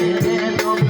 Yeah, yeah, yeah.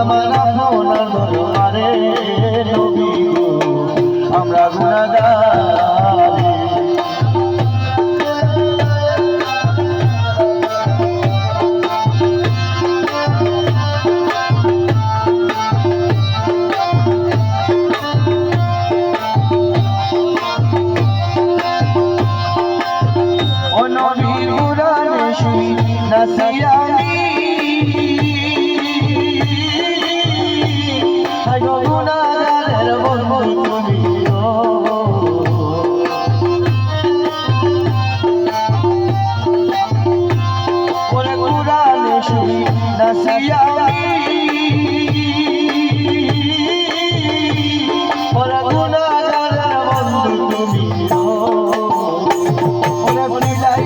আমার আপনার দরবারে নবী গো শুনি নাসিরানি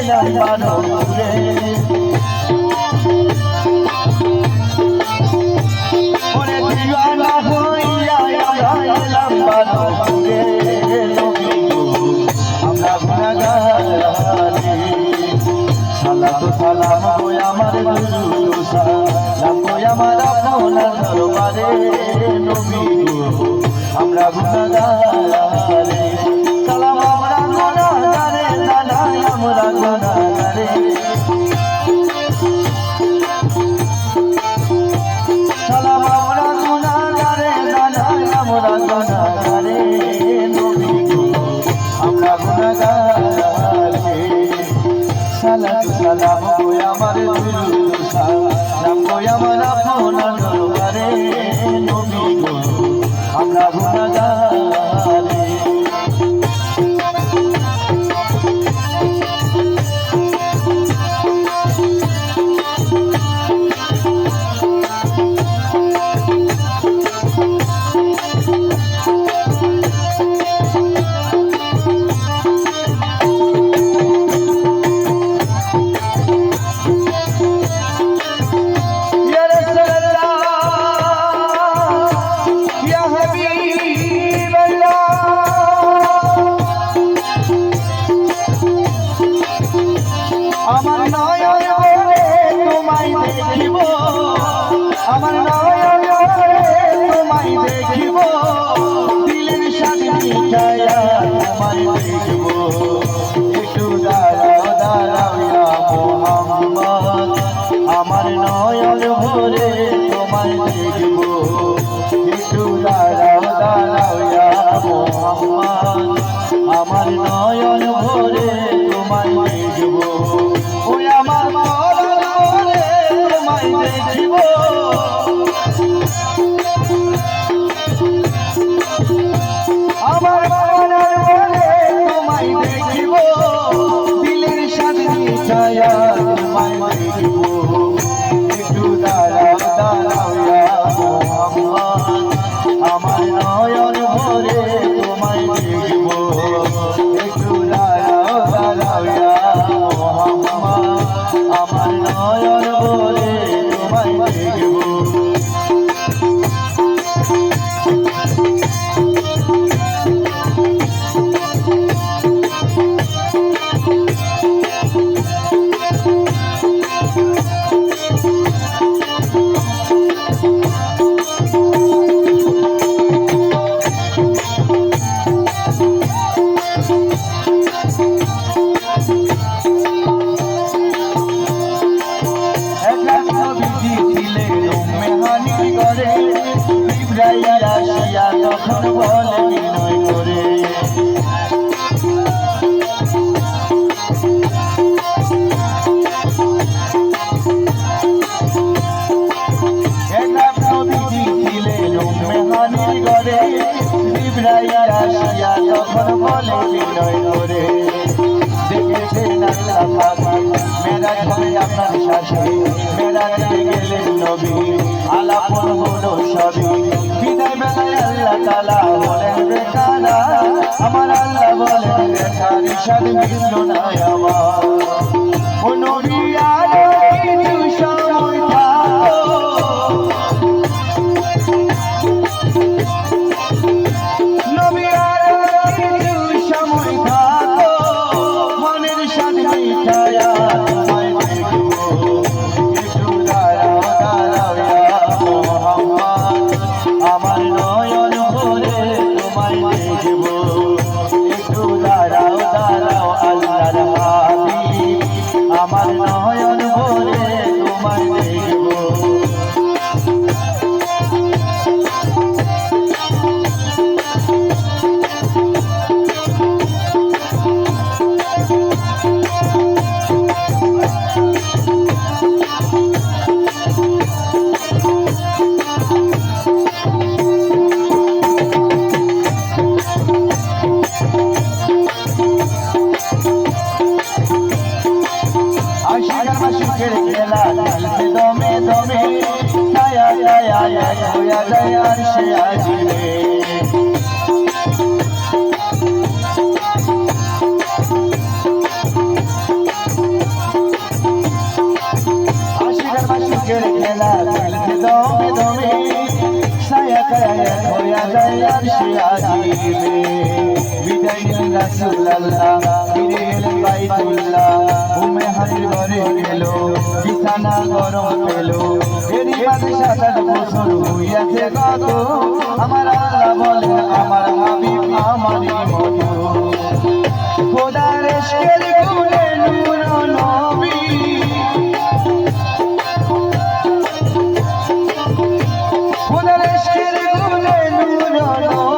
মায়া মানুষে নয়ন তোমায় দেখিব আমার নয়ন তোমায় দেখিব। দিলের সাথে মিঠাইয়া নয়ন ভরে তখন বলে বিনয় করে ঘরে বিভ্রাইয়া আসিয়া তখন বলে বিনয় করে দেখেছেন আল্লাহ মেরাজ হবে আপনার শাশুড়ি বেড়াতে গেলেন নবী আলাপন হলো সবই বিদায় বেলায় আল্লাহ তালা বলেন বেকারা আমার আল্লাহ বলেন বেকার সাদ মিলল না আমার ও নবী আরও ঘুমে হাজির ঘরে গেল বিছানা গরম পেল এরই মাঝে সাত আট বছর হইয়াছে কত আমার আল্লাহ বলে আমার হাবিব। আমারই মতো খোদার খোদার এসকের গুণে নূর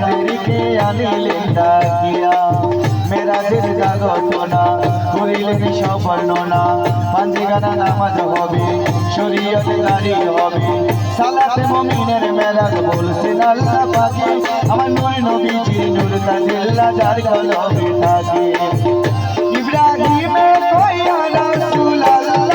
নবীকে আনিলে ডাকিয়া, মেরা দিল গাগনা করিলেন সবর্ণনা পাঞ্জি গানা নামাজ হবে, শরীয়ত গাড়ি হবে। সালাতে মমিনের মেরাজ বলছেন আল্লাহ পাকে আমার নয় নবীজির নূর তাজিল্লা যার কলমে থাকে। ইব্রাহিমে কইয়া রাসূল আল্লাহ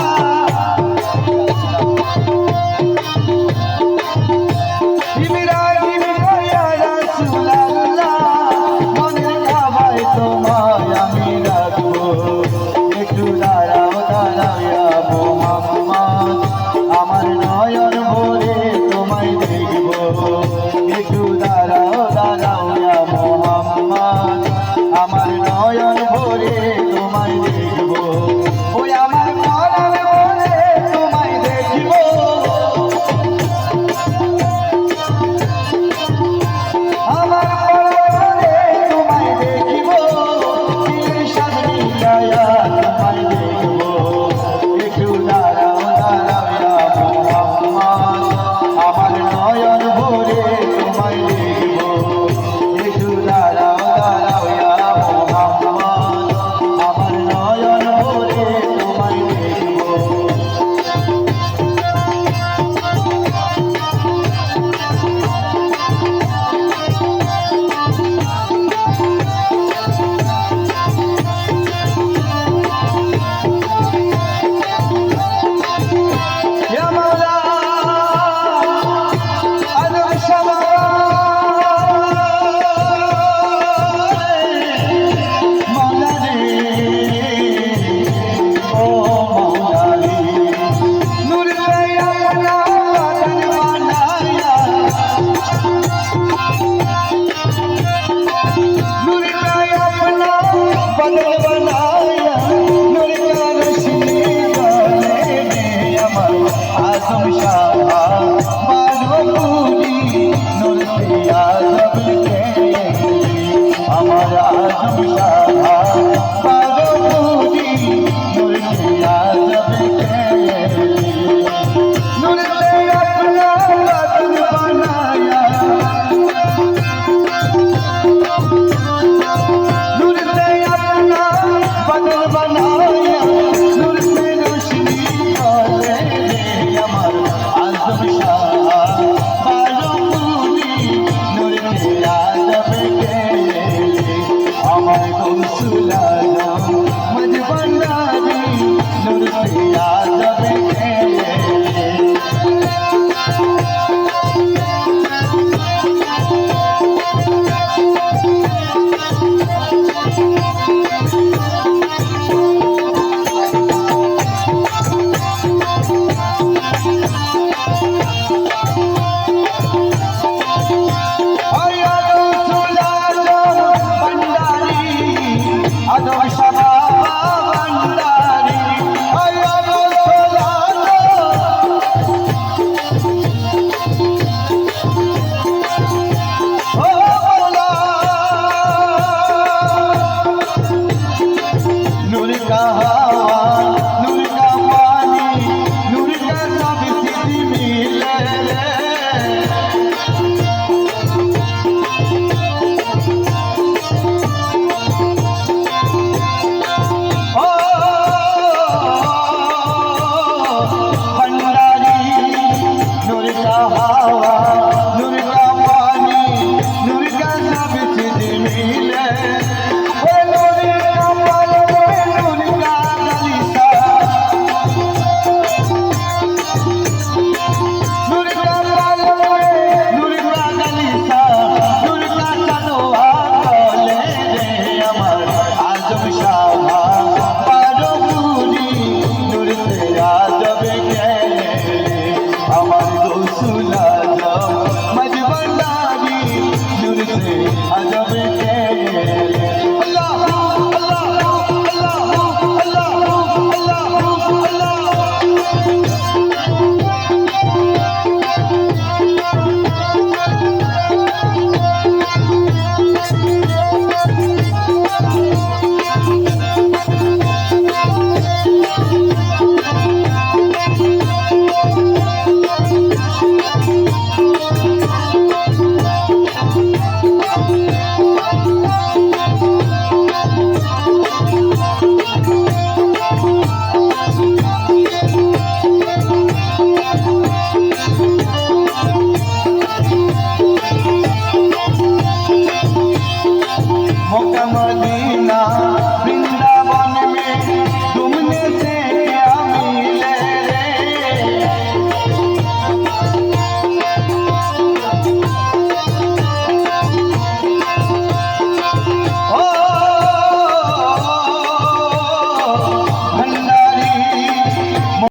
I'm on.